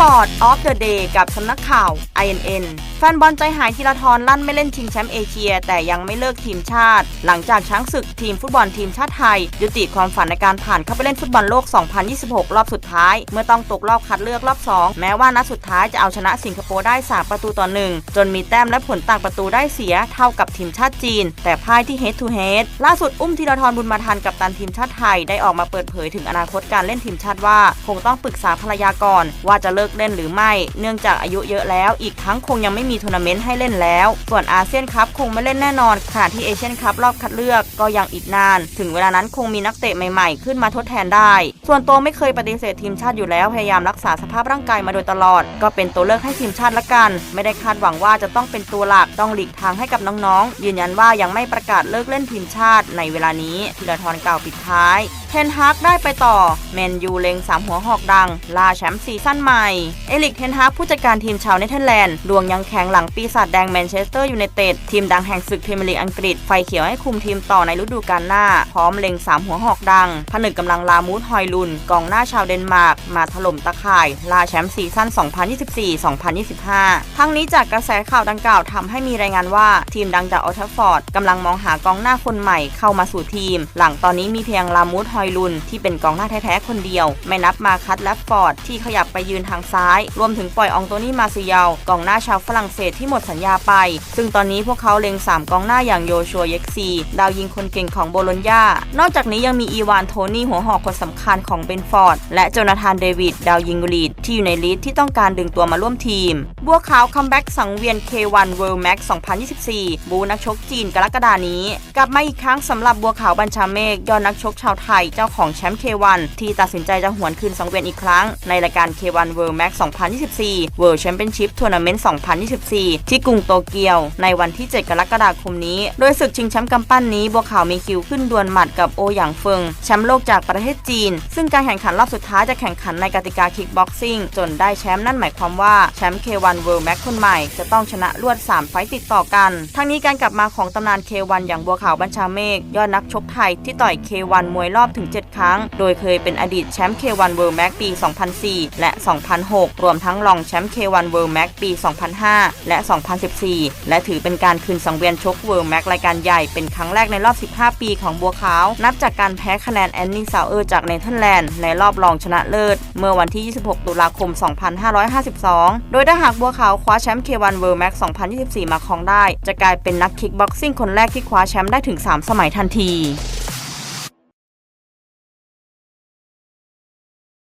Sport of the Day กับสำนักข่าว INN แฟนบอลใจหายธีรทรลั่นไม่เล่นชิงแชมป์เอเชีย แต่ยังไม่เลิกทีมชาติ หลังจากช้างศึกทีมฟุตบอลทีมชาติไทย ยุติความฝันในการผ่านเข้าไปเล่นฟุตบอลโลก 2026 รอบสุดท้าย เมื่อต้องตกรอบคัดเลือกรอบ 2 แม้ว่านัดสุดท้ายจะเอาชนะสิงคโปร์ได้ 3 ประตูต่อ 1 จนมีแต้มและผลต่างประตูได้เสียเท่ากับทีมชาติจีน แต่พ่ายที่ head to head ล่าสุดอุ้มธีรทรบุญมาทันกับตันทีมชาติไทยได้ออกมาเปิดเผยถึงอนาคตการเล่นทีมชาติว่าคงต้องปรึกษาภรรยาก่อนว่าจะเลิกเล่นหรือไม่ เนื่องจากอายุเยอะแล้ว อีกทั้งคงยังไม่มีทัวร์นาเมนต์ให้เล่นแล้ว ส่วนอาเซียนคัพคงไม่เล่นแน่นอนขณะที่เอเชียนคัพรอบคัดเลือกก็ยังอีกนาน ถึงเวลานั้นคงมีนักเตะใหม่ๆ ขึ้นมาทดแทนได้ ส่วนตัวไม่เคยปฏิเสธทีมชาติอยู่แล้วพยายามรักษาสภาพร่างกายมาโดยตลอด ก็เป็นตัวเลือกให้ทีมชาติละกัน ไม่ได้คาดหวังว่าจะต้องเป็นตัวหลักต้องหลีกทางให้กับน้องๆยืนยันว่ายังไม่ประกาศเลิกเล่นทีมชาติในเวลานี้ธีรทรกล่าวปิดท้ายเทนฮากได้ไปต่อแมนยูเล็งสามหัวหอกดังล่าแชมป์ซีซั่นใหม่เอลิกเทนฮาผู้จัดการทีมชาวเนเธอร์แลนด์ดวงยังแข็งหลังปีศาจแดงแมนเชสเตอร์ยูไนเต็ดทีมดังแห่งศึกพรีเมียร์ลีกอังกฤษ ไฟเขียวให้คุมทีมต่อในฤดูกาลหน้า พร้อมเล็งสามหัวหอกดัง ผนึกกำลังลามูดฮอยลุน กองหน้าชาวเดนมาร์ก มาถล่มตะข่าย ลาแชมป์ซีซั่น 2024-2025 ทั้งนี้จากกระแสข่าวดังกล่าวทำให้มีรายงานว่าทีมดังจากออลทัฟฟอร์ดกำลังมองหากองหน้าคนใหม่เข้ามาสู่ทีม หลังตอนนี้มีเพียงลามูดฮอยลุนที่เป็นกองหน้าแท้ๆคนเดียว ไม่นับมาคัตและฟอร์ดที่ขยับไปยืนทางซ้าย รวมถึงปล่อยองโตนี่มาซิยาลกองหน้าชาวฝรั่งเศสที่หมดสัญญาไป ซึ่งตอนนี้พวกเขาเล็ง 3 กองหน้าอย่างโยชัวเย็กซี ดาวยิงคนเก่งของโบโลญญานอกจากนี้ยังมีอีวานโทนี่หัวหอกคนสำคัญของเบนฟอร์ด และโจนาธานเดวิดดาวยิงลีดที่อยู่ในลิสต์ที่ต้องการดึงตัวมาร่วมทีม บัวขาวคัมแบ็กสังเวียน K1 World Max 2024 บูนักชกจีนกรกฎานี้ กลับมาอีกครั้งสำหรับบัวขาวบัญชาเมฆยอดนักชกชาวไทยเจ้าของแชมป์ K1 ที่ตัดสินใจจะหวนคืนสังเวียนอีกครั้งในรายการ K1 World Max 2024 World Championship Tournament 2024 ที่กรุงโตเกียวในวันที่ 7 กรกฎาคมนี้ โดยศึกชิงแชมป์กำปั้นนี้บัวขาวมีคิวขึ้นดวลหมัดกับโอหยางเฟิง แชมป์โลกจากประเทศจีน ซึ่งการแข่งขันรอบสุดท้ายจะแข่งขันในกติกาคิกบ็อกซิ่งจนได้แชมป์นั่นหมายความว่าแชมป์ K1 World Max คนใหม่ จะต้องชนะรวด 3 ไฟต์ติดต่อกัน ทั้งนี้การกลับมาของตำนาน K1 อย่างบัวขาวบัญชาเมฆยอดนักชกไทยที่ต่อย K1 มวยรอบถึง 7 ครั้ง โดยเคยเป็นอดีตแชมป์ K1 World Max ปี 2004 และ 200 2006 รวมทั้งรองแชมป์ K1 World Max ปี 2005 และ 2014 และถือเป็นการคืนสังเวียนชก World Max รายการใหญ่เป็นครั้งแรกในรอบ 15 ปีของบัวขาว นับจากการแพ้คะแนนแอนนี่ซาวเออร์จากเนเธอร์แลนด์ในรอบรองชนะเลิศ เมื่อวันที่ 26 ตุลาคม 2552 โดยถ้าหากบัวขาวคว้าแชมป์ K1 World Max 2024 มาครองได้ จะกลายเป็นนักคิกบ็อกซิ่งคนแรกที่คว้าแชมป์ได้ถึง 3 สมัยทันที